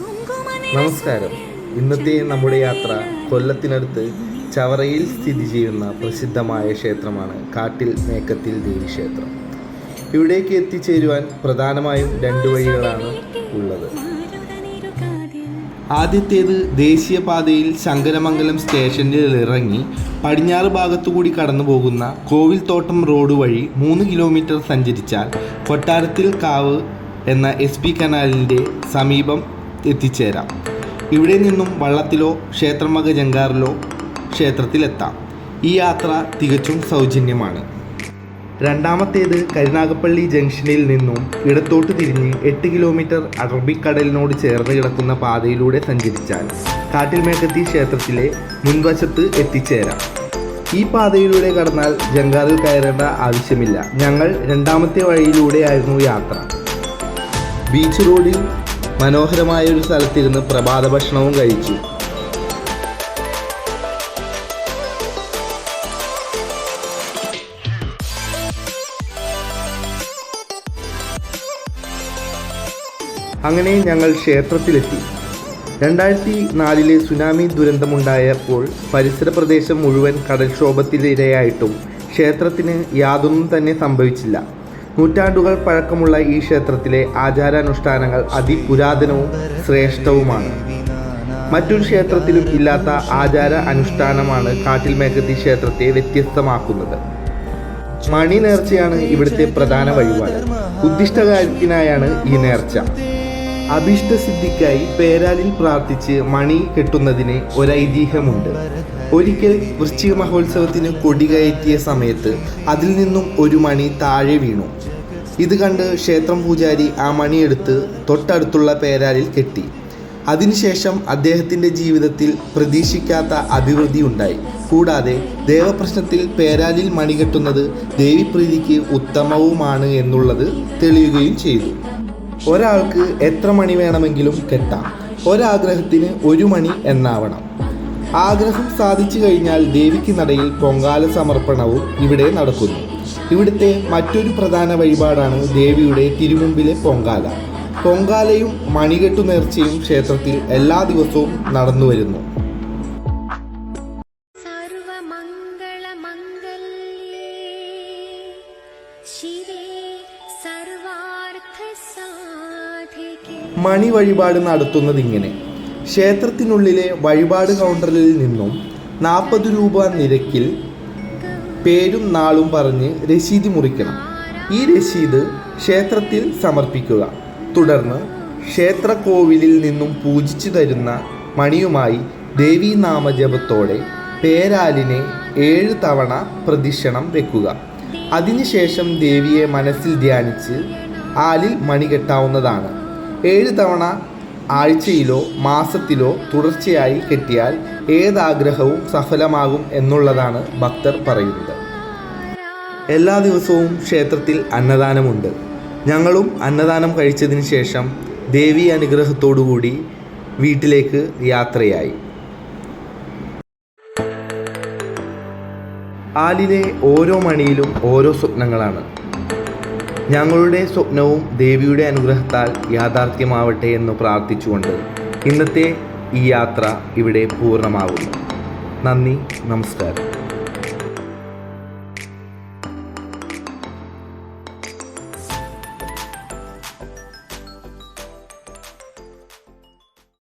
നമസ്കാരം. ഇന്നത്തെ നമ്മുടെ യാത്ര കൊല്ലത്തിനടുത്ത് ചവറയിൽ സ്ഥിതി ചെയ്യുന്ന പ്രസിദ്ധമായ ക്ഷേത്രമാണ് കാട്ടിൽ മേക്കത്തിൽ ദേവി ക്ഷേത്രം. ഇവിടേക്ക് എത്തിച്ചേരുവാൻ പ്രധാനമായും രണ്ട് വഴികളാണ് ഉള്ളത്. ആദ്യത്തേത് ദേശീയപാതയിൽ ശങ്കരമംഗലം സ്റ്റേഷനിൽ ഇറങ്ങി പടിഞ്ഞാറ് ഭാഗത്തുകൂടി കടന്നു പോകുന്ന കോവിൽത്തോട്ടം റോഡ് വഴി മൂന്ന് കിലോമീറ്റർ സഞ്ചരിച്ചാൽ കൊട്ടാരത്തിൽ കാവ് എന്ന എസ് പി കനാലിന്റെ സമീപം എത്തിച്ചേരാം. ഇവിടെ നിന്നും വള്ളത്തിലോ ക്ഷേത്രമക ജങ്കാറിലോ ക്ഷേത്രത്തിലെത്താം. ഈ യാത്ര തികച്ചും സൗജന്യമാണ്. രണ്ടാമത്തേത് കരുനാഗപ്പള്ളി ജംഗ്ഷനിൽ നിന്നും ഇടത്തോട്ട് തിരിഞ്ഞ് എട്ട് കിലോമീറ്റർ അറബിക്കടലിനോട് ചേർന്ന് കിടക്കുന്ന പാതയിലൂടെ സഞ്ചരിച്ചാൽ കാട്ടിൽമേക്കത്തി ക്ഷേത്രത്തിലെ മുൻവശത്ത് എത്തിച്ചേരാം. ഈ പാതയിലൂടെ കടന്നാൽ ജങ്കാറിൽ കയറേണ്ട ആവശ്യമില്ല. ഞങ്ങൾ രണ്ടാമത്തെ വഴിയിലൂടെയായിരുന്നു യാത്ര. ബീച്ച് റോഡിൽ മനോഹരമായ ഒരു സ്ഥലത്തിരുന്ന് പ്രഭാത ഭക്ഷണവും കഴിച്ചു. അങ്ങനെ ഞങ്ങൾ ക്ഷേത്രത്തിലെത്തി. രണ്ടായിരത്തി നാലിലെ സുനാമി ദുരന്തമുണ്ടായപ്പോൾ പരിസര പ്രദേശം മുഴുവൻ കടൽക്ഷോഭത്തിനിരയായിട്ടും ക്ഷേത്രത്തിന് യാതൊന്നും തന്നെ സംഭവിച്ചില്ല. നൂറ്റാണ്ടുകൾ പഴക്കമുള്ള ഈ ക്ഷേത്രത്തിലെ ആചാരാനുഷ്ഠാനങ്ങൾ അതിപുരാതനവും ശ്രേഷ്ഠവുമാണ്. മറ്റൊരു ക്ഷേത്രത്തിലും ഇല്ലാത്ത ആചാര അനുഷ്ഠാനമാണ് കാട്ടിൽമേക്കത്തി ക്ഷേത്രത്തെ വ്യത്യസ്തമാക്കുന്നത്. മണി നേർച്ചയാണ് ഇവിടുത്തെ പ്രധാന വഴിപാട്. ഉദ്ദിഷ്ടകാര്യത്തിനായാണ് ഈ നേർച്ച. അഭീഷ്ടസിദ്ധിക്കായി പേരാലിൽ പ്രാർത്ഥിച്ച് മണി കെട്ടുന്നതിന് ഒരൈതിഹ്യമുണ്ട്. ഒരിക്കൽ വൃശ്ചിക മഹോത്സവത്തിന് കൊടി കയറ്റിയ സമയത്ത് അതിൽ നിന്നും ഒരു മണി താഴെ വീണു. ഇത് കണ്ട് ക്ഷേത്രം പൂജാരി ആ മണിയെടുത്ത് തൊട്ടടുത്തുള്ള പേരാലിൽ കെട്ടി. അതിനുശേഷം അദ്ദേഹത്തിന്റെ ജീവിതത്തിൽ പ്രതീക്ഷിക്കാത്ത അഭിവൃദ്ധി ഉണ്ടായി. കൂടാതെ ദേവപ്രശ്നത്തിൽ പേരാലിൽ മണി കെട്ടുന്നത് ദേവിപ്രീതിക്ക് ഉത്തമവുമാണ് എന്നുള്ളത് തെളിയുകയും ചെയ്തു. ഒരാൾക്ക് എത്ര മണി വേണമെങ്കിലും കെട്ടാം. ഒരാഗ്രഹത്തിന് ഒരു മണി എന്നാവണം. ആഗ്രഹം സാധിച്ചു കഴിഞ്ഞാൽ ദേവിക്ക് നടയിൽ പൊങ്കാല സമർപ്പണവും ഇവിടെ നടക്കുന്നു. ഇവിടുത്തെ മറ്റൊരു പ്രധാന വഴിപാടാണ് ദേവിയുടെ തിരുമുമ്പിലെ പൊങ്കാല. പൊങ്കാലയും മണികെട്ടു നേർച്ചയും ക്ഷേത്രത്തിൽ എല്ലാ ദിവസവും നടന്നു വരുന്നു. മണി വഴിപാട് നടത്തുന്നത് ഇങ്ങനെ. ക്ഷേത്രത്തിനുള്ളിലെ വഴിപാട് കൗണ്ടറിൽ നിന്നും നാൽപ്പത് രൂപ നിരക്കിൽ പേരും നാളും പറഞ്ഞ് രസീത് മുറിക്കണം. ഈ രസീത് ക്ഷേത്രത്തിൽ സമർപ്പിക്കുക. തുടർന്ന് ക്ഷേത്ര കോവിലിൽ നിന്നും പൂജിച്ചു തരുന്ന മണിയുമായി ദേവീനാമജപത്തോടെ പേരാലിനെ ഏഴ് തവണ പ്രദിക്ഷണം വെക്കുക. അതിനുശേഷം ദേവിയെ മനസ്സിൽ ധ്യാനിച്ച് ആലിൽ മണി കെട്ടാവുന്നതാണ്. ഏഴ് തവണ ആഴ്ചയിലോ മാസത്തിലോ തുടർച്ചയായി കെട്ടിയാൽ ഏതാഗ്രഹവും സഫലമാകും എന്നുള്ളതാണ് ഭക്തർ പറയുന്നത്. എല്ലാ ദിവസവും ക്ഷേത്രത്തിൽ അന്നദാനമുണ്ട്. ഞങ്ങളും അന്നദാനം കഴിച്ചതിന് ശേഷം ദേവി അനുഗ്രഹത്തോടുകൂടി വീട്ടിലേക്ക് യാത്രയായി. ആലിലെ ഓരോ മണിയിലും ഓരോ സ്വപ്നങ്ങളാണ്. ഞങ്ങളുടെ സ്വപ്നവും ദേവിയുടെ അനുഗ്രഹത്താൽ യാഥാർത്ഥ്യമാവട്ടെ എന്ന് പ്രാർത്ഥിച്ചുകൊണ്ട് ഇന്നത്തെ ഈ യാത്ര ഇവിടെ പൂർണമാകുന്നു. നന്ദി നമസ്കാരം.